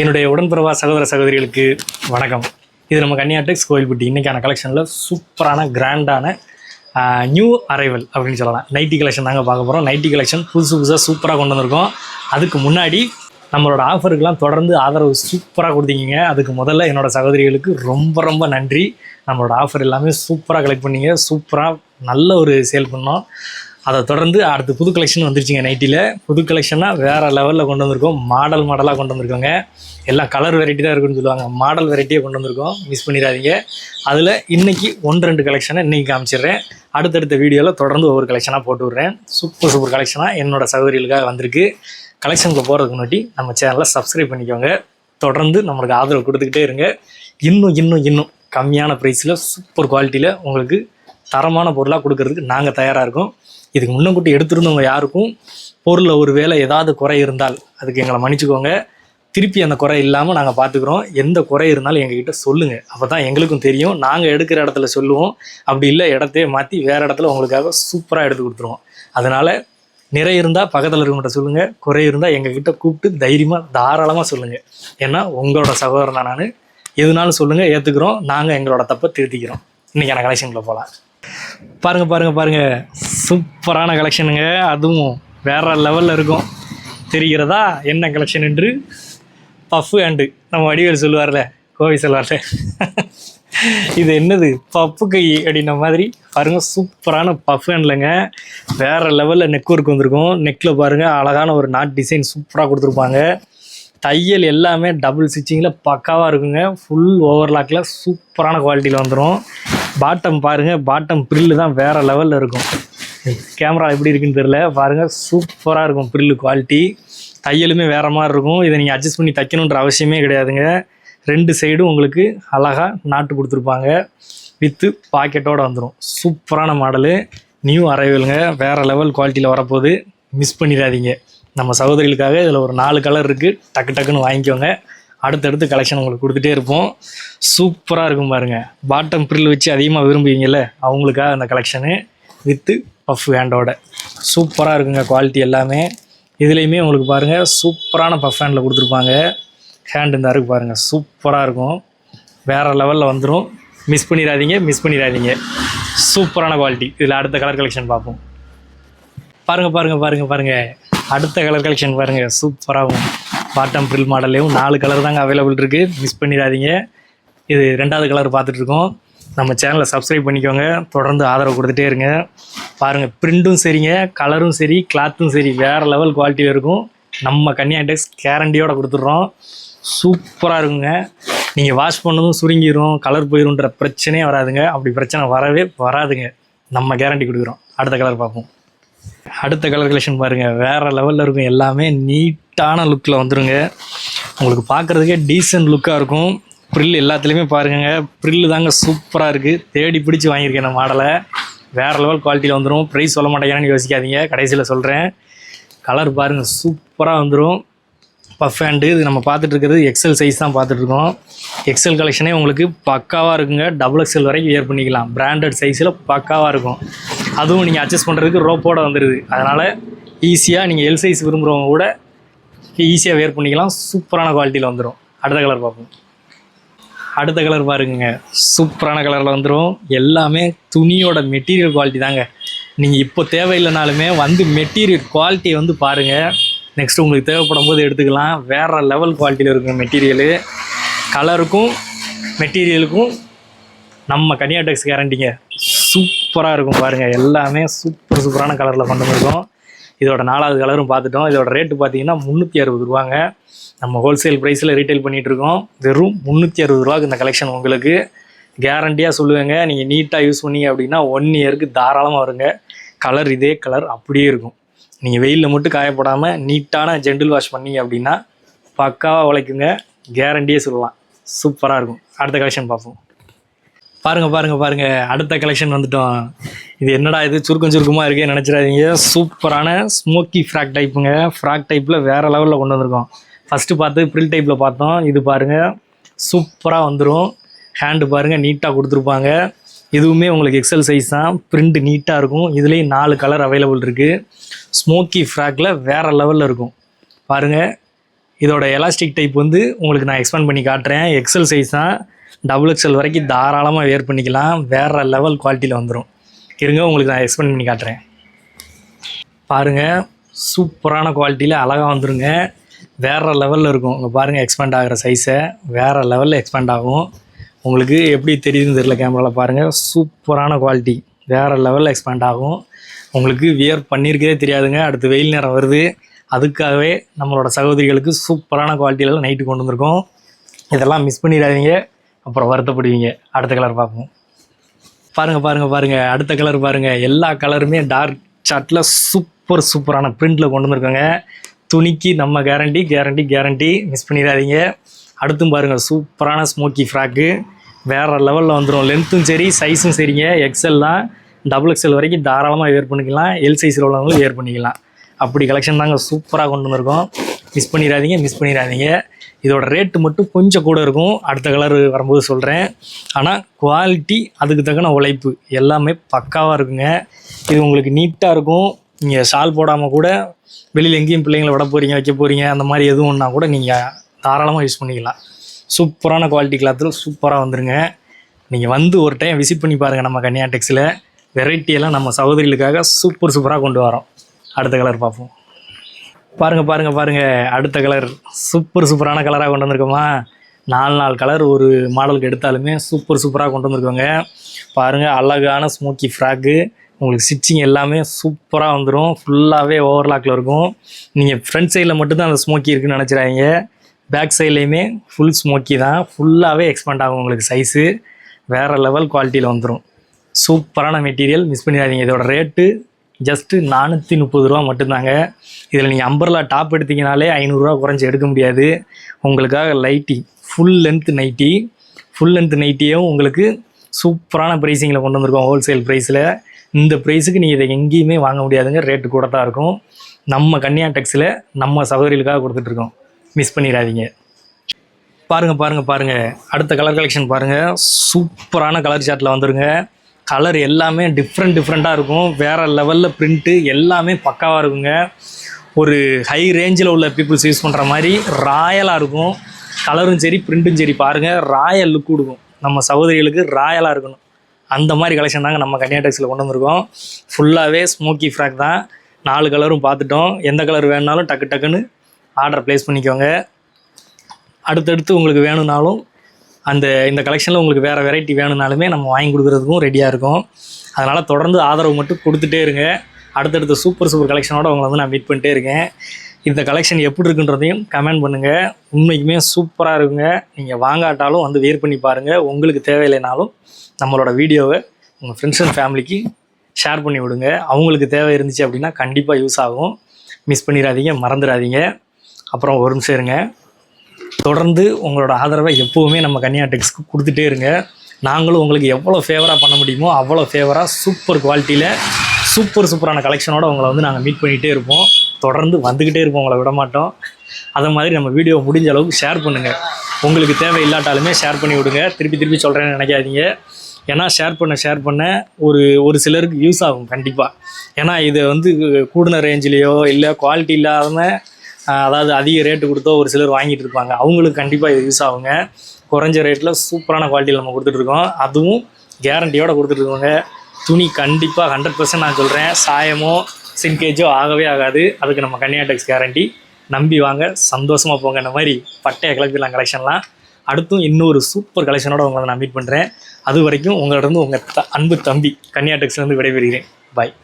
என்னுடைய உடன்பிறவா சகோதர சகோதரிகளுக்கு வணக்கம். இது நம்ம கன்னியாடெக்ஸ் கோயில்பட்டி. இன்றைக்கான கலெக்ஷனில் சூப்பரான கிராண்டான நியூ அரைவல் அப்படின்னு சொல்லலாம். நைட்டி கலெக்ஷன் தாங்க பார்க்க போகிறோம் நைட்டி கலெக்ஷன் புதுசு புதுசாக சூப்பராக கொண்டு வந்திருக்கோம். அதுக்கு முன்னாடி நம்மளோட ஆஃபருக்கெலாம் தொடர்ந்து ஆதரவு சூப்பராக கொடுத்தீங்க. அதுக்கு முதல்ல என்னோட சகோதரிகளுக்கு ரொம்ப ரொம்ப நன்றி. நம்மளோட ஆஃபர் எல்லாமே சூப்பராக கலெக்ட் பண்ணீங்க. சூப்பராக நல்ல ஒரு சேல் பண்ணோம். அதை தொடர்ந்து அடுத்து புது கலெக்ஷன் வந்துருச்சுங்க நைட்டியில் புது கலெக்ஷனாக வேறு லெவலில் கொண்டு வந்திருக்கோம். மாடல் மாடலாக கொண்டு வந்திருக்கோங்க. எல்லாம் கலர் வெரைட்டி தான் இருக்குன்னு சொல்லுவாங்க. மாடல் வெரைட்டியாக கொண்டு வந்திருக்கோம். மிஸ் பண்ணிடாதீங்க. அதில் இன்றைக்கி ஒன்று ரெண்டு கலெக்ஷனை இன்றைக்கி காமிச்சிடுறேன். அடுத்தடுத்த வீடியோவில் தொடர்ந்து ஒவ்வொரு கலெக்ஷனாக போட்டு விட்றேன். சூப்பர் சூப்பர் கலெக்ஷனாக என்னோட சகோதரிகளுக்காக வந்திருக்கு. கலெக்ஷனுக்கு போகிறதுக்கு முன்னாடி நம்ம சேனலை சப்ஸ்கிரைப் பண்ணிக்கோங்க. தொடர்ந்து நம்மளுக்கு ஆதரவு கொடுத்துக்கிட்டே இருங்க. இன்னும் இன்னும் இன்னும் கம்மியான ப்ரைஸில் சூப்பர் குவாலிட்டியில் உங்களுக்கு தரமான பொருளாக கொடுக்கறதுக்கு நாங்கள் தயாராக இருக்கோம். இதுக்கு முன்னக்கூட்டி எடுத்திருந்தவங்க யாருக்கும் பொருளில் ஒரு வேளை ஏதாவது குறை இருந்தால் அதுக்கு எங்களை மன்னிச்சுக்கோங்க. திருப்பி அந்த குறை இல்லாமல் நாங்கள் பார்த்துக்குறோம் எந்த குறை இருந்தாலும் எங்ககிட்ட சொல்லுங்கள் அப்போ தான் எங்களுக்கும் தெரியும். நாங்கள் எடுக்கிற இடத்துல சொல்லுவோம். அப்படி இல்லை இடத்தையே மாற்றி வேறு இடத்துல உங்களுக்காக சூப்பராக எடுத்து கொடுத்துருவோம். அதனால் நிறை இருந்தால் பக்கத்தில் இருக்கவங்கள்ட்ட சொல்லுங்கள் குறை இருந்தால் எங்ககிட்ட கூப்பிட்டு தைரியமாக தாராளமாக சொல்லுங்கள் ஏன்னா உங்களோட சகோதரன் தான் நான். எதுனாலும் சொல்லுங்கள் ஏற்றுக்கிறோம் நாங்கள் எங்களோட தப்பை திருத்திக்கிறோம். இன்றைக்கான கலெக்ஷனில் போகலாம் பாருங்கள் பாருங்கள் பாருங்கள் சூப்பரான கலெக்ஷனுங்க அதுவும் வேற லெவலில் இருக்கும். தெரிகிறதா? என்ன கலெக்ஷன் என்று? பஃப் அண்டு நம்ம வடிவேல் சொல்லுவார்ல கோவை சொல்லுவார்ல. இது என்னது? பப்பு கை அப்படின்ன மாதிரி. பாருங்க சூப்பரான பஃப் ஹேண்ட்லங்க வேறு லெவலில் நெக் ஒர்க் வந்திருக்கும். நெக்கில் பாருங்க அழகான ஒரு நாட் டிசைன் சூப்பராக கொடுத்துருப்பாங்க. தையல் எல்லாமே டபுள் ஸ்டிச்சிங்கில் பக்காவாக இருக்குங்க. ஃபுல் ஓவர்லாக்கில் சூப்பரான குவாலிட்டியில் வந்துடும் பாட்டம் பாருங்கள் பாட்டம் ப்ரில்லு தான் வேறு லெவலில் இருக்கும். கேமரா எப்படி இருக்குன்னு தெரில பாருங்கள் சூப்பராக இருக்கும் ப்ரில்லு குவாலிட்டி தையலுமே வேறு மாதிரி இருக்கும். இதை நீங்கள் அட்ஜஸ்ட் பண்ணி தைக்கணுன்ற அவசியமே கிடையாதுங்க. ரெண்டு சைடும் உங்களுக்கு அழகாக நாட்டு கொடுத்துருப்பாங்க. வித்து பாக்கெட்டோடு வந்துடும் சூப்பரான மாடலு நியூ அரைவலுங்க வேறு லெவல் குவாலிட்டியில் வரப்போகுது. மிஸ் பண்ணிடாதீங்க. நம்ம சகோதரிகளுக்காக இதில் ஒரு நாலு கலர் இருக்குது டக்கு டக்குன்னு வாங்கிக்கோங்க. அடுத்தடுத்து கலெக்ஷன் உங்களுக்கு கொடுத்துட்டே இருப்போம். சூப்பராக இருக்கும் பாருங்கள் பாட்டம் ப்ரில் வச்சு அதிகமாக விரும்புவீங்கல்ல அவங்களுக்காக அந்த கலெக்ஷனு வித்து பஃப் ஹேண்டோட சூப்பராக இருக்குங்க குவாலிட்டி எல்லாமே. இதுலேயுமே உங்களுக்கு பாருங்கள் சூப்பரான பஃப் ஹேண்டில் கொடுத்துருப்பாங்க. ஹேண்ட் இந்த அருக்கு பாருங்கள் சூப்பராக இருக்கும். வேறு லெவலில் வந்துடும் மிஸ் பண்ணிடாதீங்க மிஸ் பண்ணிடாதீங்க. சூப்பரான குவாலிட்டி இதில் அடுத்த கலர் கலெக்ஷன் பார்ப்போம். பாருங்கள் பாருங்கள் பாருங்கள் பாருங்கள் அடுத்த கலர் கலெக்ஷன் பாருங்கள் சூப்பராகும் பாட்டம் ப்ரில் மாடல்லையும் நாலு கலர் தாங்க அவைலபிள் இருக்குது மிஸ் பண்ணிடாதீங்க. இது ரெண்டாவது கலர் பார்த்துட்ருக்கோம். நம்ம சேனலை சப்ஸ்கிரைப் பண்ணிக்கோங்க. தொடர்ந்து ஆதரவு கொடுத்துட்டே இருங்க. பாருங்கள் பிரிண்ட்டும் சரிங்க கலரும் சரி கிளாத்தும் சரி வேறு லெவல் குவாலிட்டியில் இருக்கும். நம்ம கன்னியாடெக்ஸ் கேரண்டியோடு கொடுத்துட்றோம். சூப்பராக இருக்குங்க. நீங்கள் வாஷ் பண்ணதும் சுருங்கிரும் கலர் போயிடும்ன்ற பிரச்சனையே வராதுங்க. அப்படி பிரச்சனை வரவே வராதுங்க. நம்ம கேரண்டி கொடுக்குறோம். அடுத்த கலர் பார்ப்போம். அடுத்த கலர் கலெக்ஷன் பாருங்கள் வேறு லெவலில் இருக்கும் எல்லாமே நீட் நீட்டான லுக்கில் வந்துருங்க. உங்களுக்கு பார்க்குறதுக்கே டீசென்ட் லுக்காக இருக்கும். ப்ரில் எல்லாத்துலேயுமே பாருங்க ப்ரில்லு தாங்க சூப்பராக இருக்குது தேடி பிடிச்சி வாங்கியிருக்கேன் இந்த மாடலை வேறு லெவல் குவாலிட்டியில் வந்துடும் ப்ரைஸ் சொல்ல மாட்டேங்கிறான்னு யோசிக்காதீங்க. கடைசியில் சொல்கிறேன் கலர் பாருங்கள் சூப்பராக வந்துடும் பஃப் ஹேண்டு இது நம்ம பார்த்துட்டு இருக்கிறது எக்ஸல் சைஸ் தான் பார்த்துட்ருக்கோம் எக்ஸல் கலெக்ஷனே உங்களுக்கு பக்காவாக இருக்குங்க. டபுள் எக்ஸல் வரைக்கும் வியர் பண்ணிக்கலாம். பிராண்டட் சைஸில் பக்காவாக இருக்கும். அதுவும் நீங்கள் அட்ஜஸ்ட் பண்ணுறதுக்கு ரோப்போட வந்துடுது அதனால் ஈஸியாக நீங்கள் எல் சைஸ் விரும்புகிறவங்க கூட ஈஸியாக வேர் பண்ணிக்கலாம். சூப்பரான குவாலிட்டியில் வந்துடும் அடுத்த கலர் பார்ப்போம். அடுத்த கலர் பாருங்க. சூப்பரான கலரில் வந்துடும் எல்லாமே துணியோட மெட்டீரியல் குவாலிட்டி தாங்க. நீங்கள் இப்போ தேவையில்லைனாலுமே வந்து மெட்டீரியல் குவாலிட்டியை வந்து பாருங்கள் நெக்ஸ்ட் உங்களுக்கு தேவைப்படும் போது எடுத்துக்கலாம். வேறு லெவல் குவாலிட்டியில் இருக்குங்க மெட்டீரியலு கலருக்கும் மெட்டீரியலுக்கும் நம்ம கன்னியாடெக்ஸ் கேரண்டிங்க சூப்பராக இருக்கும் பாருங்கள் எல்லாமே சூப்பர் சூப்பரான கலரில் கொண்டு வந்திருக்கோம். இதோட நாலாவது கலரும் பார்த்துட்டோம். இதோட ரேட்டு பார்த்தீங்கன்னா முந்நூற்றி அறுபது ரூபாங்க. நம்ம ஹோல்சேல் ப்ரைஸில் ரீட்டைல் பண்ணிகிட்டு இருக்கோம். வெறும் முந்நூற்றி அறுபது ரூபாய்க்கு இந்த கலெக்ஷன் உங்களுக்கு. கேரண்டியாக சொல்லுவேங்க. நீங்கள் நீட்டாக யூஸ் பண்ணீங்க அப்படின்னா ஒன் இயருக்கு தாராளமாக வருங்க. கலர் இதே கலர் அப்படியே இருக்கும். நீங்கள் வெயிலில் மட்டும் காயப்படாமல் நீட்டான ஜென்டில் வாஷ் பண்ணீங்க அப்படின்னா பக்காவாக உழைக்குங்க. கேரண்டியே சொல்லலாம். சூப்பராக இருக்கும். அடுத்த கலெக்ஷன் பார்ப்போம். பாருங்க பாருங்க பாருங்க. அடுத்த கலெக்ஷன் வந்துட்டோம். இது என்னடா இது? சுருக்கம் சுருக்கமாக இருக்கே நினச்சிடாதீங்க. சூப்பரான ஸ்மோக்கி ஃப்ராக் டைப்புங்க ஃப்ராக் டைப்பில் வேறு லெவலில் கொண்டு வந்திருக்கோம். ஃபஸ்ட்டு பார்த்து ப்ரில் டைப்பில் பார்த்தோம். இது பாருங்கள் சூப்பராக வந்துடும் ஹேண்டு பாருங்கள் நீட்டாக கொடுத்துருப்பாங்க. இதுவுமே உங்களுக்கு எக்ஸல் சைஸ் தான். பிரிண்ட் நீட்டாக இருக்கும். இதுலேயும் நாலு கலர் அவைலபிள் இருக்குது ஸ்மோக்கி ஃப்ராக்கில் வேறு லெவலில் இருக்கும். பாருங்கள் இதோட எலாஸ்டிக் டைப் வந்து உங்களுக்கு நான் எக்ஸ்பேண்ட் பண்ணி காட்டுறேன். எக்ஸல் சைஸ் தான். டபுள் எக்ஸல் வரைக்கும் தாராளமாக வேர் பண்ணிக்கலாம். வேறு லெவல் குவாலிட்டியில் வந்துடும் இருங்க உங்களுக்கு நான் எக்ஸ்பிளைன் பண்ணி காட்டுறேன். பாருங்கள் சூப்பரான குவாலிட்டியில் அழகாக வந்துருங்க. வேறு லெவலில் இருக்கும். இங்கே பாருங்கள் எக்ஸ்பேண்ட் ஆகிற சைஸை வேறு லெவலில் எக்ஸ்பேண்ட் ஆகும். உங்களுக்கு எப்படி தெரியுதுன்னு தெரியல கேமராவில் பாருங்கள் சூப்பரான குவாலிட்டி வேறு லெவலில் எக்ஸ்பேண்ட் ஆகும். உங்களுக்கு வியர் பண்ணியிருக்கதே தெரியாதுங்க. அடுத்து வெயில் நேரம் வருது. அதுக்காகவே நம்மளோட சகோதரிகளுக்கு சூப்பரான குவாலிட்டியில் நைட்டு கொண்டு வந்திருக்கோம். இதெல்லாம் மிஸ் பண்ணிடாதீங்க. அப்புறம் வருத்தப்படுவீங்க. அடுத்த கலர் பார்ப்போம். பாருங்க பாருங்க பாருங்க. அடுத்த கலர் பாருங்க. எல்லா கலருமே டார்க் சார்ட்டில் சூப்பர் சூப்பரான பிரிண்டில் கொண்டு வந்திருக்காங்க. துணிக்கு நம்ம கேரண்டி கேரண்டி கேரண்டி மிஸ் பண்ணிடாதீங்க. அடுத்தும் பாருங்க சூப்பரான ஸ்மோக்கி ஃப்ராக்கு வேற லெவலில் வந்துடும் லென்த்தும் சரி சைஸும் சரிங்க. எக்ஸல் தான். டபுள் எக்ஸல் வரைக்கும் தாராளமாக வேர் பண்ணிக்கலாம். எல் சைஸில் உள்ளவங்களும் வேர் பண்ணிக்கலாம். அப்படி கலெக்ஷன் தாங்க சூப்பராக கொண்டு வந்திருக்கோம். மிஸ் பண்ணிடாதீங்க மிஸ் பண்ணிடாதீங்க. இதோட ரேட்டு மட்டும் கொஞ்சம் கூட இருக்கும். அடுத்த கலர் வரும்போது சொல்கிறேன் ஆனால் குவாலிட்டி அதுக்கு தக்கன உழைப்பு எல்லாமே பக்காவாக இருக்குங்க. இது உங்களுக்கு நீட்டாக இருக்கும். நீங்கள் ஷால் போடாமல் கூட வெளியில் எங்கேயும் பிள்ளைங்களை விட போகிறீங்க வைக்க போகிறீங்க அந்த மாதிரி எதுவும் ஒன்றா கூட நீங்கள் தாராளமாக யூஸ் பண்ணிக்கலாம். சூப்பரான குவாலிட்டி கிளாத்தில் சூப்பராக வந்துருங்க. நீங்கள் வந்து ஒரு டைம் விசிட் பண்ணி பாருங்கள் நம்ம கன்னியா டெக்ஸில் வெரைட்டியெல்லாம் நம்ம சகோதரிகளுக்காக சூப்பர் சூப்பராக கொண்டு வரோம். அடுத்த கலர் பார்ப்போம். பாருங்க பாருங்க பாருங்க. அடுத்த கலர் சூப்பர் சூப்பரான கலராக கொண்டு வந்திருக்கோமா? நாலு நாலு கலர் ஒரு மாடலுக்கு எடுத்தாலுமே சூப்பர் சூப்பராக கொண்டு வந்திருக்கோங்க. பாருங்கள் அழகான ஸ்மோக்கி ஃப்ராக்கு உங்களுக்கு ஸ்டிச்சிங் எல்லாமே சூப்பராக வந்துடும் ஃபுல்லாகவே ஓவர்லாக்கில் இருக்கும். நீங்கள் ஃப்ரண்ட் சைடில் மட்டும்தான் அந்த ஸ்மோக்கி இருக்குன்னு நினச்சிடாதீங்க. பேக் சைட்லேயுமே ஃபுல் ஸ்மோக்கி தான். ஃபுல்லாகவே எக்ஸ்பேண்ட் ஆகும் உங்களுக்கு சைஸு வேறு லெவல் குவாலிட்டியில் வந்துடும் சூப்பரான மெட்டீரியல் மிஸ் பண்ணிடாதீங்க. இதோட ரேட்டு ஜஸ்ட்டு நானூற்றி முப்பது ரூபா மட்டும்தாங்க. இதில் நீங்கள் அம்பர்லா டாப் எடுத்தீங்கனாலே ஐநூறுரூவா குறைஞ்சி எடுக்க முடியாது. உங்களுக்காக லைட்டி full length nightie full length நைட்டியும் உங்களுக்கு சூப்பரான ப்ரைஸிங்கில் கொண்டு வந்திருக்கோம் ஹோல்சேல் ப்ரைஸில் இந்த ப்ரைஸுக்கு நீங்கள் இதை எங்கேயுமே வாங்க முடியாதுங்க. ரேட்டு கூட தான் இருக்கும். நம்ம கன்னியா டெக்ஸில் நம்ம சகோதரிகளுக்காக கொடுத்துட்ருக்கோம் மிஸ் பண்ணிடாதீங்க. பாருங்கள் பாருங்கள் பாருங்கள் அடுத்த கலர் கலெக்ஷன் பாருங்கள் சூப்பரான கலர் சார்ட்டில் வந்துருங்க. கலர் எல்லாமே டிஃப்ரெண்ட் டிஃப்ரெண்ட்டாக இருக்கும். வேறு லெவலில் ப்ரிண்ட்டு எல்லாமே பக்காவாக இருக்குங்க. ஒரு ஹை ரேஞ்சில் உள்ள பீப்புள்ஸ் யூஸ் பண்ணுற மாதிரி ராயலாக இருக்கும். கலரும் சரி ப்ரிண்ட்டும் சரி பாருங்கள் ராயல் லுக் கொடுக்கும். நம்ம சகோதரிகளுக்கு ராயலாக இருக்கணும். அந்த மாதிரி கலெக்ஷன் தாங்க நம்ம கன்னியாடெக்ஸில் கொண்டு வந்திருக்கோம். ஃபுல்லாகவே ஸ்மோக்கி ஃப்ராக் தான். நாலு கலரும் பார்த்துட்டோம். எந்த கலர் வேணுனாலும் டக்கு டக்குன்னு ஆர்டர் ப்ளேஸ் பண்ணிக்கோங்க. அடுத்தடுத்து உங்களுக்கு வேணும்னாலும் அந்த இந்த கலெக்ஷனில் உங்களுக்கு வேறு வெரைட்டி வேணும்னாலுமே நம்ம வாங்கி கொடுக்குறதுக்கும் ரெடியாக இருக்கும். அதனால் தொடர்ந்து ஆதரவு மட்டும் கொடுத்துட்டே இருங்க. அடுத்தடுத்த சூப்பர் சூப்பர் கலெக்ஷனோட உங்களை வந்து நான் மீட் பண்ணிட்டே இருக்கேன். இந்த கலெக்ஷன் எப்படி இருக்குன்றதையும் கமெண்ட் பண்ணுங்கள் உண்மைக்குமே சூப்பராக இருக்குங்க. நீங்கள் வாங்காட்டாலும் வந்து வேர் பண்ணி பாருங்கள் உங்களுக்கு தேவையில்லைனாலும் நம்மளோட வீடியோவை உங்கள் ஃப்ரெண்ட்ஸ் அண்ட் ஃபேமிலிக்கு ஷேர் பண்ணி விடுங்க. அவங்களுக்கு தேவை இருந்துச்சு அப்படின்னா கண்டிப்பாக யூஸ் ஆகும். மிஸ் பண்ணிடாதீங்க மறந்துடாதீங்க. அப்புறம் ஒரு நிமிஷம் இருங்க. தொடர்ந்து உங்களோட ஆதரவை எப்போவுமே நம்ம கன்னியா டெக்ஸ்க்கு கொடுத்துட்டே இருங்க. நாங்களும் உங்களுக்கு எவ்வளோ ஃபேவராக பண்ண முடியுமோ அவ்வளோ ஃபேவராக சூப்பர் குவாலிட்டியில் சூப்பர் சூப்பரான கலெக்ஷனோட உங்களை வந்து நாங்கள் மீட் பண்ணிகிட்டே இருப்போம். தொடர்ந்து வந்துக்கிட்டே இருப்போம் உங்களை விட மாட்டோம் அதை மாதிரி நம்ம வீடியோ முடிஞ்ச அளவுக்கு ஷேர் பண்ணுங்கள் உங்களுக்கு தேவை இல்லாட்டாலுமே ஷேர் பண்ணி விடுங்க. திருப்பி திருப்பி சொல்கிறேன்னு நினைக்காதீங்க. ஏன்னா ஷேர் பண்ண ஷேர் பண்ண ஒரு ஒரு சிலருக்கு யூஸ் ஆகும் கண்டிப்பாக ஏன்னா இது வந்து கூடின ரேஞ்சிலேயோ இல்லை குவாலிட்டி இல்லாமல் அதாவது அதிக ரேட்டு கொடுத்தோ ஒரு சிலர் வாங்கிட்டு இருப்பாங்க. அவங்களுக்கு கண்டிப்பாக இது யூஸ் ஆகுங்க. குறைஞ்ச ரேட்டில் சூப்பரான குவாலிட்டியில் நம்ம கொடுத்துட்ருக்கோம் அதுவும் கேரண்டியோடு கொடுத்துட்ருக்கோங்க துணி கண்டிப்பாக ஹண்ட்ரட் பர்சன்ட் நான் சொல்கிறேன் சாயமோ சின்கேஜோ ஆகவே ஆகாது. அதுக்கு நம்ம கன்னியாடெக்ஸ் கேரண்டி நம்பி வாங்க. சந்தோஷமாக போங்க. இந்த மாதிரி பட்டைய கிளப்பிடலாம் கலெக்ஷன்லாம் அடுத்தும் இன்னொரு சூப்பர் கலெக்ஷனோட உங்களை நான் மீட் பண்ணுறேன் அது வரைக்கும் உங்களிடம் உங்கள் த அன்பு தம்பி கன்னியாடெக்ஸ்லேருந்து விடைபெறுகிறேன். பாய்